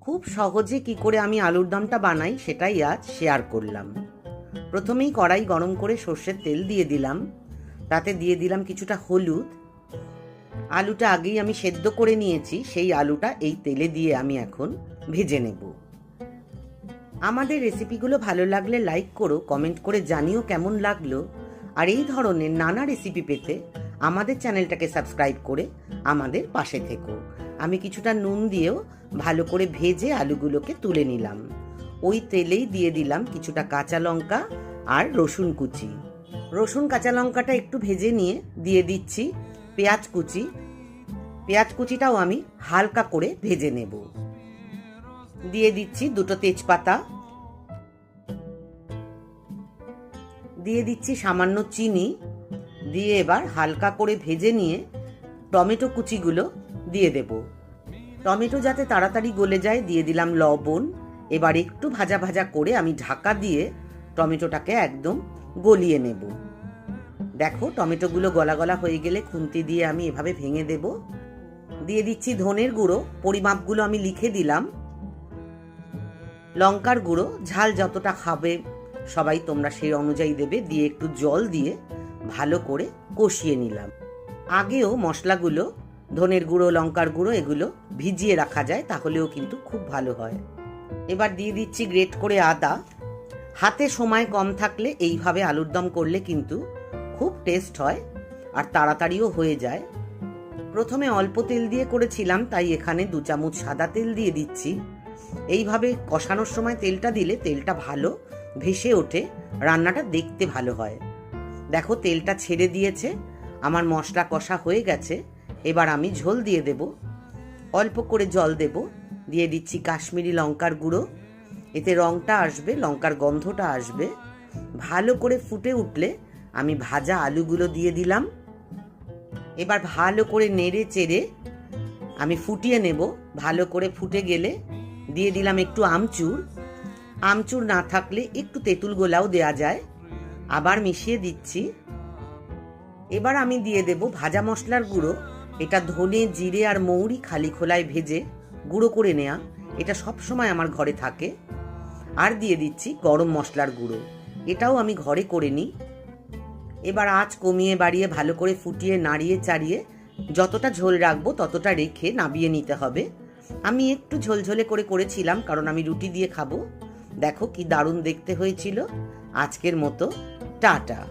খুব সহজে কি করে আমি আলুর দমটা বানাই সেটাই আজ শেয়ার করলাম। প্রথমেই কড়াই গরম করে সর্ষের তেল দিয়ে দিলাম। তাতে দিয়ে দিলাম কিছুটা হলুদ। আলুটা আগেই আমি সেদ্ধ করে নিয়েছি, সেই আলুটা এই তেলে দিয়ে আমি এখন ভেজে নেব। আমাদের রেসিপিগুলো ভালো লাগলে লাইক করো কমেন্ট করে জানিও কেমন লাগল। আর এই ধরনের নানা রেসিপি পেতে আমাদের চ্যানেলটাকে সাবস্ক্রাইব করে আমাদের পাশে থেকো। আমি কিছুটা নুন দিয়েও ভালো করে ভেজে আলুগুলোকে তুলে নিলাম। ওই তেলেই দিয়ে দিলাম কিছুটা কাঁচা লঙ্কা আর রসুন কুচি। রসুন কাঁচা লঙ্কাটা একটু ভেজে নিয়ে দিয়ে দিচ্ছি পেঁয়াজ কুচি। পেঁয়াজ কুচিটাও আমি হালকা করে ভেজে নেব। দিয়ে দিচ্ছি দুটো তেজপাতা। দিয়ে দিচ্ছি সামান্য চিনি। দিয়ে এবার হালকা করে ভেজে নিয়ে টমেটো কুচিগুলো দিয়ে দেব। টমেটো যাতে তাড়াতাড়ি গলে যায়, দিয়ে দিলাম লবণ। এবার একটু ভাজা ভাজা করে আমি ঢাকা দিয়ে টমেটোটাকে একদম গলিয়ে নেব। দেখো, টমেটোগুলো গলা গলা হয়ে গেলে খুন্তি দিয়ে আমি এভাবে ভেঙে দেব। দিয়ে দিচ্ছি ধনের গুঁড়ো, পরিমাপগুলো আমি লিখে দিলাম। লঙ্কার গুঁড়ো, ঝাল যতটা খাবে সবাই তোমরা সেই অনুযায়ী দেবে। দিয়ে একটু জল দিয়ে ভালো করে কষিয়ে নিলাম। আগেও মশলাগুলো ধনের গুঁড়ো, লঙ্কার গুঁড়ো এগুলো ভিজিয়ে রাখা যায়, তাহলেও কিন্তু খুব ভালো হয়। এবার দিয়ে দিচ্ছি গ্রেট করে আদা। হাতে সময় কম থাকলে এইভাবে আলুর দম করলে কিন্তু খুব টেস্ট হয় আর তাড়াতাড়িও হয়ে যায়। প্রথমে অল্প তেল দিয়ে করেছিলাম, তাই এখানে দু চামচ সাদা তেল দিয়ে দিচ্ছি। এইভাবে কষানোর সময় তেলটা দিলে তেলটা ভালো ভেসে ওঠে, রান্নাটা দেখতে ভালো হয়। দেখো তেলটা ছেড়ে দিয়েছে, আমার মশলা কষা হয়ে গেছে। এবার আমি ঝোল দিয়ে দেব, অল্প করে জল দেব, দিয়ে দিচ্ছি কাশ্মীরি লঙ্কার গুঁড়ো। এতে রঙটা আসবে, লঙ্কার গন্ধটা আসবে। ভালো করে ফুটে উঠলে আমি ভাজা আলুগুলো দিয়ে দিলাম। এবার ভালো করে নেড়ে চেড়ে আমি ফুটিয়ে নেব। ভালো করে ফুটে গেলে দিয়ে দিলাম একটু আমচুর। আমচুর না থাকলে একটু তেঁতুল গোলাও দেয়া যায়। আবার মিশিয়ে দিচ্ছি। এবার আমি দিয়ে দেব ভাজা মশলার গুঁড়ো। এটা ধনে, জিরে আর মৌরি খালি খোলায় ভেজে গুঁড়ো করে নেয়া। এটা সব সময় আমার ঘরে থাকে। আর দিয়ে দিচ্ছি গরম মশলার গুঁড়ো। এটাও আমি ঘরে করে নিই। এবার আঁচ কমিয়ে বাড়িয়ে ভালো করে ফুটিয়ে নাড়িয়ে চাড়িয়ে যতটা ঝোল রাখব ততটা রেখে নাবিয়ে নিতে হবে। আমি একটু ঝোলঝোলে করে করেছিলাম কারণ আমি রুটি দিয়ে খাব। দেখো কি দারুণ দেখতে হয়েছিল। আজকের মতো, টাটা।